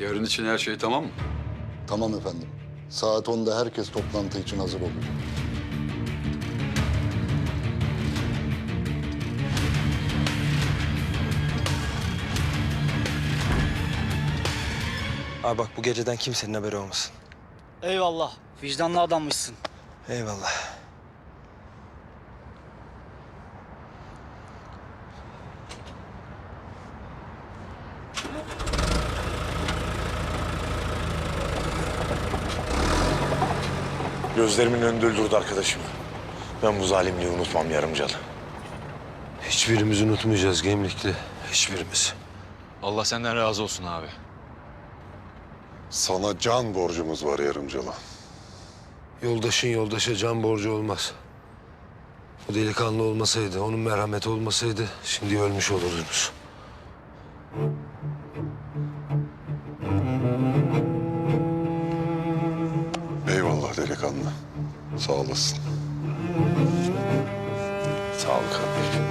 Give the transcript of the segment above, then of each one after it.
Yarın için her şey tamam mı? Tamam efendim. Saat 10'da herkes toplantı için hazır olacak. Abi bak bu geceden kimsenin haberi olmasın. Eyvallah. Vicdanlı adammışsın. Eyvallah. Gözlerimin önünde öldürdü arkadaşımı. Ben bu zalimliği unutmam yarımcalı. Hiçbirimiz unutmayacağız Gemlikli. Hiçbirimiz. Allah senden razı olsun abi. Sana can borcumuz var yarımcılı. Yoldaşın yoldaşa can borcu olmaz. O delikanlı olmasaydı, onun merhameti olmasaydı şimdi ölmüş olurdunuz. Eyvallah delikanlı. Sağ olasın. Sağ ol kardeşim.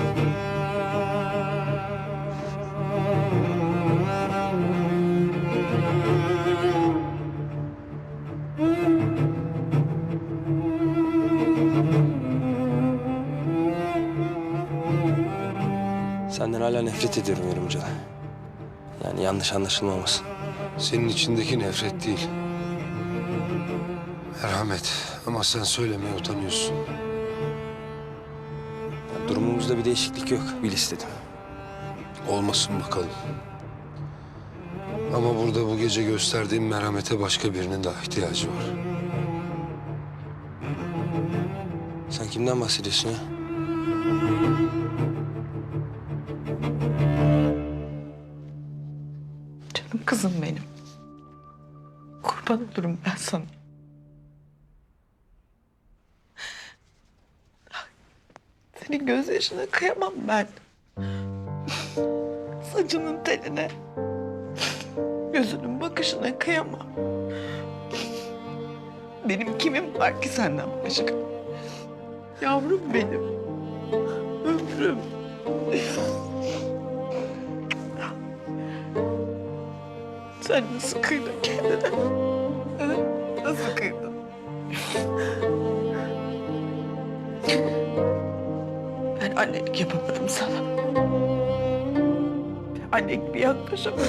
Senden hala nefret ediyorum Yarımcalı. Yani yanlış anlaşılmamasın. Senin içindeki nefret değil. Merhamet. Ama sen söylemeye utanıyorsun. Durumumuzda bir değişiklik yok. Bil istedim. Olmasın bakalım. Ama burada bu gece gösterdiğim merhamete başka birinin daha ihtiyacı var. Sen kimden bahsediyorsun ya? Canım kızım benim. Kurban olurum ben sana. Senin gözyaşına kıyamam ben. Saçının teline. Gözünün bakışına kıyamam. Benim kimim var ki senden başka? Yavrum benim. Ömrüm. Sen nasıl kıydın kendine? Nasıl kıydın? Annelik yapamadım sana. Anne gibi yaklaşamadım.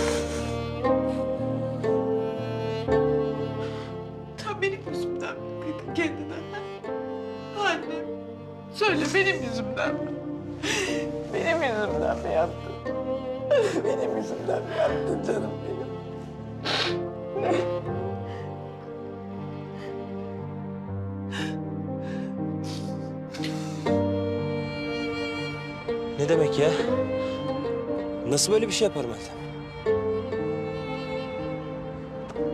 Sen benim yüzümden mi kıydın kendine? Anne, söyle benim yüzümden mi? Benim yüzümden mi yaptın? Benim yüzümden mi yaptın canım benim? Ne demek ya? Nasıl böyle bir şey yapar Meltem?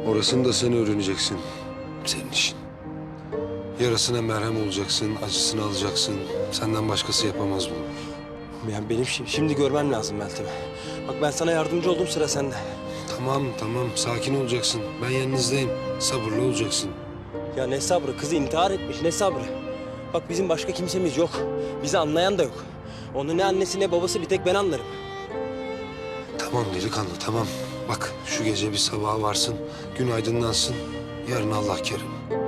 Orasını da sen öğreneceksin. Senin işin. Yarasına merhem olacaksın, acısını alacaksın. Senden başkası yapamaz bunu. Yani benim şi- şimdi görmem lazım Meltem'e. Bak ben sana yardımcı oldum sıra sende. Tamam, tamam. Sakin olacaksın. Ben yanınızdayım. Sabırlı olacaksın. Ya ne sabrı? Kızı intihar etmiş. Ne sabrı? Bak bizim başka kimsemiz yok. Bizi anlayan da yok. Onu ne annesi ne babası bir tek ben anlarım. Tamam delikanlı, tamam. Bak şu gece bir sabaha varsın. Gün aydınlansın. Yarın Allah kerim.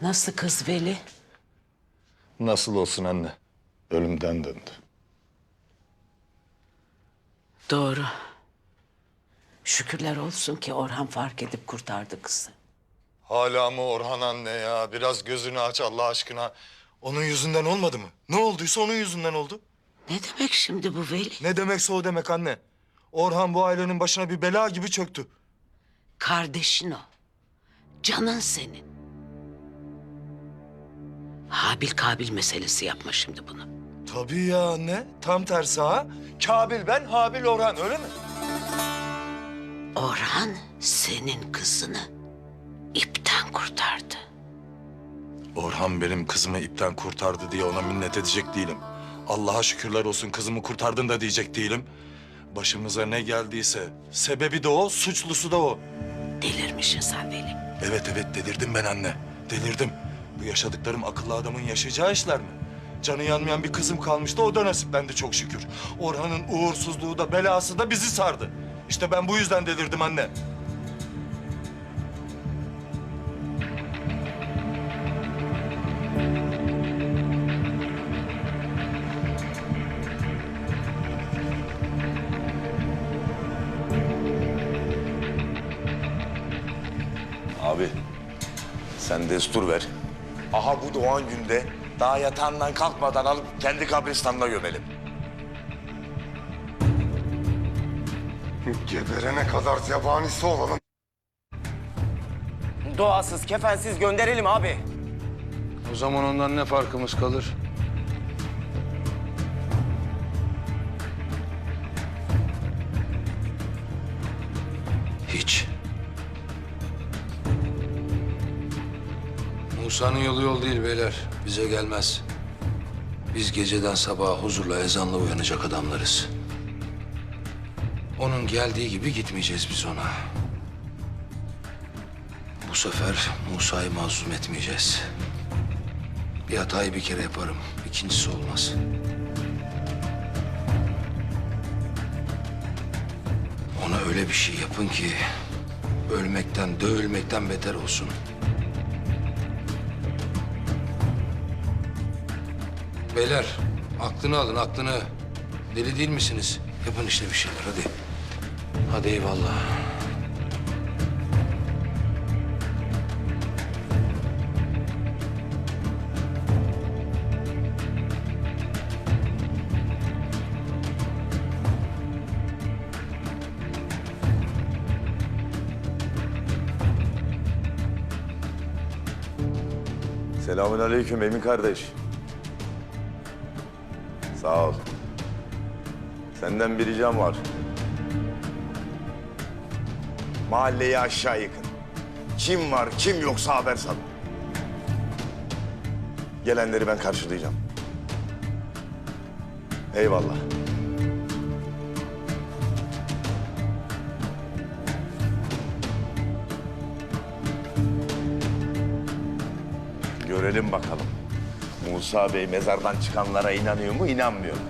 Nasıl kız Veli? Nasıl olsun anne? Ölümden döndü. Doğru. Şükürler olsun ki Orhan fark edip kurtardı kızı. Hala mı Orhan anne ya? Biraz gözünü aç Allah aşkına. Onun yüzünden olmadı mı? Ne olduysa onun yüzünden oldu. Ne demek şimdi bu Veli? Ne demekse o demek anne. Orhan bu ailenin başına bir bela gibi çöktü. Kardeşin o. Canın senin. Habil Kabil meselesi yapma şimdi bunu. Tabii ya anne. Tam tersi ha. Kabil ben, Habil Orhan öyle mi? Orhan senin kızını ipten kurtardı. Orhan benim kızımı ipten kurtardı diye ona minnet edecek değilim. Allah'a şükürler olsun kızımı kurtardın da diyecek değilim. Başımıza ne geldiyse sebebi de o, suçlusu da o. Delirmişsin sen Veli. Evet evet delirdim ben anne. Delirdim. Bu yaşadıklarım akıllı adamın yaşayacağı işler mi? Canı yanmayan bir kızım kalmıştı o da nasiplendi çok şükür. Orhan'ın uğursuzluğu da belası da bizi sardı. İşte ben bu yüzden delirdim anne. Abi sen destur ver. Aha bu doğan günde daha yatağından kalkmadan alıp kendi kabristanına gömelim. Geberene kadar zebanisi olalım. Doğasız, kefensiz gönderelim abi. O zaman ondan ne farkımız kalır? Musa'nın yolu yol değil beyler. Bize gelmez. Biz geceden sabaha huzurla ezanla uyanacak adamlarız. Onun geldiği gibi gitmeyeceğiz biz ona. Bu sefer Musa'yı mazlum etmeyeceğiz. Bir hatayı bir kere yaparım. İkincisi olmaz. Ona öyle bir şey yapın ki... ...ölmekten, dövülmekten beter olsun. Beyler, aklını alın, aklını. Deli değil misiniz? Yapın işte bir şeyler, hadi. Hadi eyvallah. Selamün aleyküm Emin kardeş. Sağ ol. Senden bir ricam var. Mahalleyi aşağı yıkın. Kim var kim yoksa haber sal. Gelenleri ben karşılayacağım. Eyvallah. Görelim bakalım. Musa Bey mezardan çıkanlara inanıyor mu, inanmıyor mu?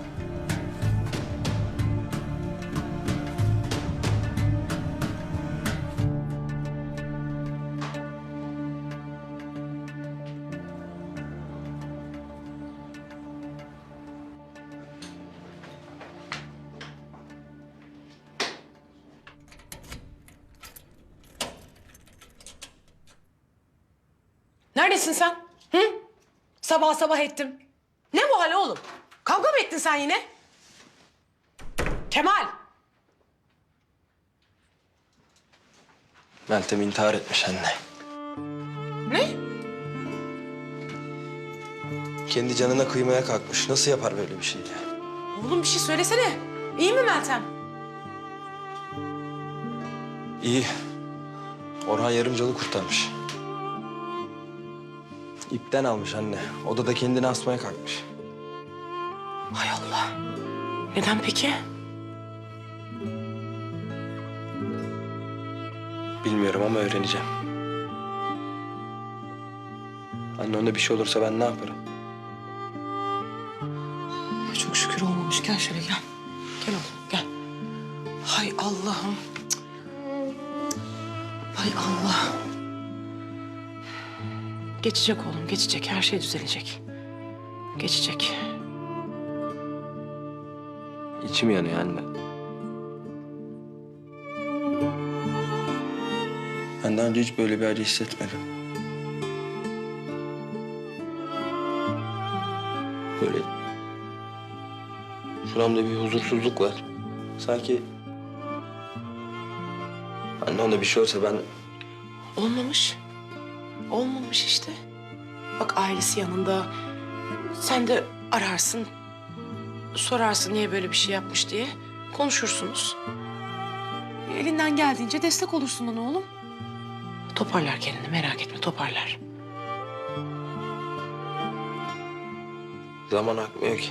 Neredesin sen? Hı? Sabah sabah ettim. Ne bu hal oğlum? Kavga mı ettin sen yine? Kemal! Meltem intihar etmiş anne. Ne? Kendi canına kıymaya kalkmış. Nasıl yapar böyle bir şey ya? Oğlum bir şey söylesene. İyi mi Meltem? İyi. Orhan Yarımcalı kurtarmış. İpten almış anne. Odada kendini asmaya kalkmış. Hay Allah. Neden peki? Bilmiyorum ama öğreneceğim. Anne ona bir şey olursa ben ne yaparım? Çok şükür olmamış. Gel şöyle gel. Gel oğlum gel. Hay Allah'ım. Hay Allah. Geçecek oğlum geçecek. Her şey düzelecek. Geçecek. İçim yanıyor anne. Ben daha önce hiç böyle bir acı hissetmedim. Böyle şuramda bir huzursuzluk var. Sanki anne ona bir şey olsa ben Olmamış. Olmamış işte. Bak ailesi yanında. Sen de ararsın. Sorarsın niye böyle bir şey yapmış diye. Konuşursunuz. Elinden geldiğince destek olursun ona oğlum. Toparlar kendini merak etme toparlar. zaman akmıyor ki.